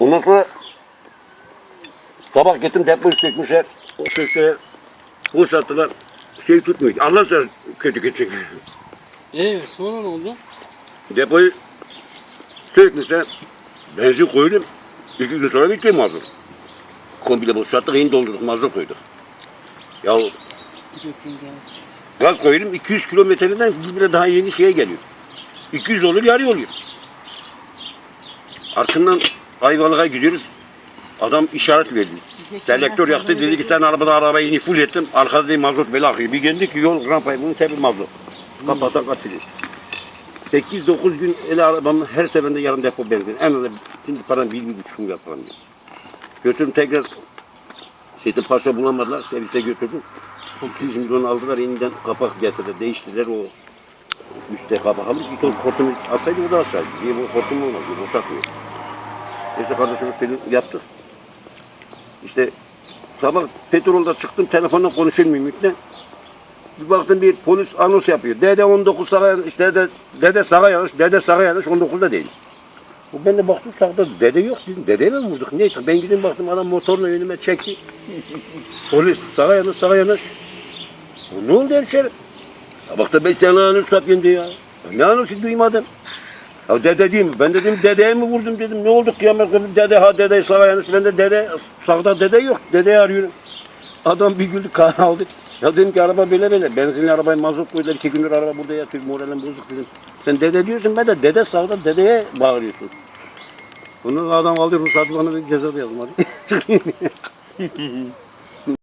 Ondan sonra sabah gittim depoyu çekmişler. O köşeye bu sattılar. Şey tutmuyor. Allah sen kötü geçecek. Evet sonra ne oldu? Depoyu sökmüşler. Benzin koydum. İki gün sonra bitti mazot. Komple boşalttık, yeni doldurduk, mazot koyduk. Ya gaz koydum, 200 kilometreden bir daha yeni şeye geliyor. 200 olur, yarı oluyor. Arkından Ayvalık'a gidiyoruz. Adam işaret verdi. Selektör yaktı dedi ki sen arabada arabayı yeni full ettim. Arkada değil mazot böyle akıyor. Bir geldik ki yol rampayı bunun tepi mazot. Kapatan kaçırıyor. 8-9 gün ele arabamın her seferinde yarım depo benzin. En azından şimdi param bir, bir buçuk param. yok. Götürdüm tekrar Seyit'in Paşa bulamadılar. Servise götürdüm. 200 milyon aldılar. Yeniden kapak getirdiler. Değiştirdiler o üstte kapak alıp bir ton hortumu atsaydı o da aşağıydı. Diye bu hortum olmaz. Boşaltmıyor. İşte kardeşim senin yaptık. İşte sabah petrolda çıktım telefonla konuşulmuyor mümkün. Bir baktım bir polis anons yapıyor. Dede 19 sağa işte dede, dede sağa yanlış, dede sağa yanlış 19'da değil. Bu ben de baktım sağda dede yok dedim. Dedeye mi vurduk? Neyse ben gidip baktım adam motorla önüme çekti. Polis sağa yanlış sağa yanlış. Ne oldu hemşerim? Sabahta beş tane anons yapıyordu ya. Ne anonsu duymadım. Ya dede? Ben dedim dedeye mi vurdum dedim. Ne oldu kıyamet günü dede ha dede sağa yanlış. Ben de dede sağda dede yok. Dedeyi arıyorum. Adam bir güldü kan aldı. Ya dedim ki araba böyle böyle. Benzinli arabaya mazot koydular. iki gündür araba burada yatıyor. Moralim bozuk dedim. Sen dede diyorsun ben de dede sağda dedeye bağırıyorsun. Bunu adam aldı ruhsatı bana bir ceza da yazmadı.